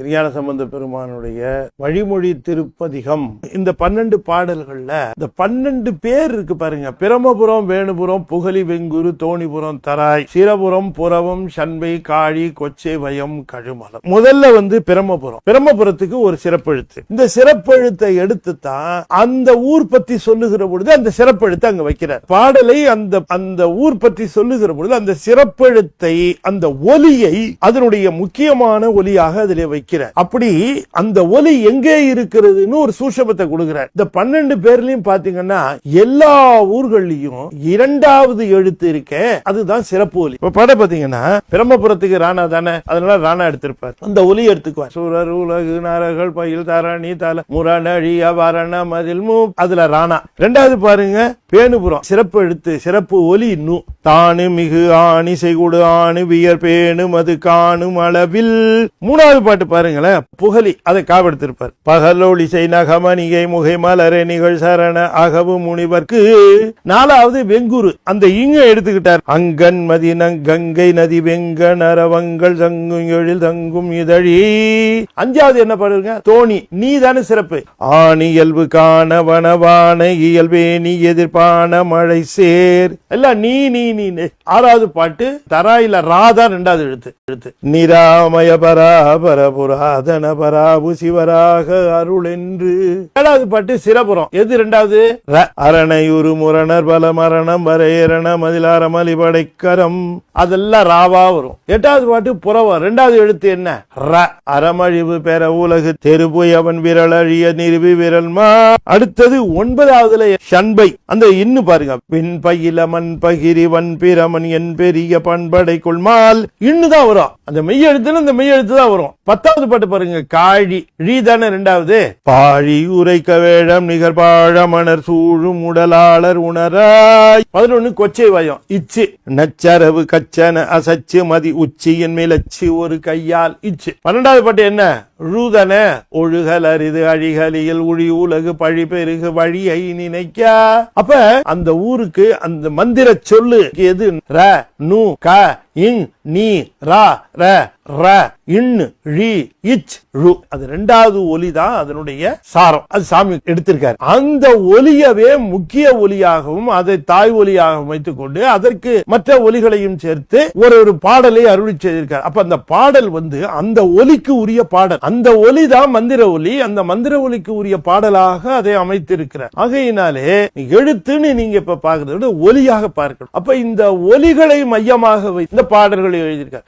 திருஞான சம்பந்த பெருமானுடைய வழிமொழி திருப்பதிகம். இந்த பன்னெண்டு பாடல்கள்ல இந்த பன்னெண்டு பேர் இருக்கு பாருங்க. பிரமபுரம் வேணுபுரம் புகழி வெங்குரு தோணிபுரம் தராய் சிரபுரம் புறவம் சண்பை காழி கொச்சை வயம் கழுமலம். முதல்ல வந்து பிரமபுரம் பிரமபுரத்துக்கு ஒரு சிறப்பெழுத்து. இந்த சிறப்பெழுத்தை எடுத்து தான் அந்த ஊர் பத்தி சொல்லுகிற பொழுது அந்த சிறப்பெழுத்து அங்க வைக்கிறார். பாடலை அந்த அந்த ஊர் பத்தி சொல்லுகிற பொழுது அந்த சிறப்பெழுத்தை அந்த ஒலியை அதனுடைய முக்கியமான ஒலியாக அதிலே வைக்கிறார் அப்படி அந்த ஒலி எங்கே இருக்கிறதுன்னு ஒரு சூஷபத்தை கொடுக்கிறார். இந்த பன்னெண்டு பேர்லயும் பாத்தீங்கன்னா எல்லா ஊர்கள்லயும் இரண்டாவது எழுத்து இருக்க அதுதான் சிறப்பு ஒலி. இப்ப படம் பாத்தீங்கன்னா பிரம்மபுரத்துக்கு ராணா தானே அதனால ராணா எடுத்திருப்பார். அந்த ஒலி எடுத்துக்குவார். சூரர் உலகு நாரகள் பயில் தாரணி தல முரணி அவரண மதில் மூ அதுல ராணா. ரெண்டாவது பாருங்க பேணுபுரம். சிறப்பு எழுத்து சிறப்பு ஒலி இன்னும் தானு மிகு ஆணி செய்குடு ஆணு வியர் பேணு மது காணும் அளவில் மூணாவது பாட்டு பாருங்களேன். புகழி அதை காவெடுத்திருப்பார். பகலொளி செய் நகமணிகை முகை மலரே நிகழ் சரண அகவு முனிவர்க்கு. நாலாவது வெங்குரு அந்த இங்க எடுத்துக்கிட்டார். அங்கன் மதினங் கங்கை நதி வெங்க நரவங்கள் தங்கும் எழில் தங்கும் இதழி. அஞ்சாவது என்ன பாருங்க தோணி நீ தானே சிறப்பு. ஆணி இயல்பு காண வனவான இயல்பே நீ மழை சேர். எல்லாம் நீ நீ நீ ஆறாவது பாட்டு தராயில ராதா ரெண்டாவது எழுத்து எழுத்து. நிராமய பராபர புராதன பராபு சிவராக அருள் என்று ஏழாவது பாட்டு சிரபுரம் எது ரெண்டாவது? ர. அரணையுரு முரணர் பல மரணம் வரையரண மதிலார மலிபடைக்கரம். அதெல்லாம் ராவா வரும். எட்டாவது பாட்டு புறவம் ரெண்டாவது எழுத்து என்ன? ர. அறமழிவு பெற உலகு தெருபுய் அவன் விரல் அழிய நிறுவி விரல் மா. அடுத்தது ஒன்பதாவதுல சண்பை அந்த இன்னும் பாருங்க. பின் பயில மண் பகிரிவன் பண்பிரமன் என் பெரிய பண்படை கொள்மால் இன்னுதான் வரும் அந்த மெய் அந்த இந்த மெய் எழுத்து தான் வரும். பத்தாவது பாட்டு பாருங்க காழி. ழி தானே ரெண்டாவது? பாழி உரைக்க வேடம் நிகர் பாழமணர் சூழும் உடலாளர் உணராய். பதினொன்னு கொச்சை வயம். இச்சு. நச்சரவு கச்சன அசச்சு மதி உச்சியின் மேலச்சு ஒரு கையால். இச்சு. பன்னெண்டாவது பாட்டு என்ன? ழுதன ஒழுகல் அரிது அழிகலியில் உழி உலகு பழி பெருகு வழியை நினைக்க. அப்ப அந்த ஊருக்கு அந்த மந்திர சொல்லு. எது? ர நு க இன் நீ ரா ர. ர இன் ழி இச் ரு அது ரெண்டாவது ஒலி தான் அதனுடைய சாரம். அது சாமி எடுத்திருக்காரு. அந்த ஒலியவே முக்கிய ஒலியாகவும் அதை தாய் ஒலியாகவும் வைத்துக் கொண்டு அதற்கு மற்ற ஒலிகளையும் சேர்த்து ஒரு ஒரு பாடலை அருளி செய்திருக்கார். அப்ப அந்த பாடல் வந்து அந்த ஒலிக்கு உரிய பாடல். அந்த ஒலி தான் மந்திர ஒலி. அந்த மந்திர ஒலிக்கு உரிய பாடலாக அதை அமைத்திருக்கிறார். ஆகையினாலே எழுத்துன்னு நீங்க இப்ப பாக்குறத விட ஒலியாக பார்க்கணும். அப்ப இந்த ஒலிகளை மையமாக வைத்து இந்த பாடல்களை எழுதியிருக்கார்.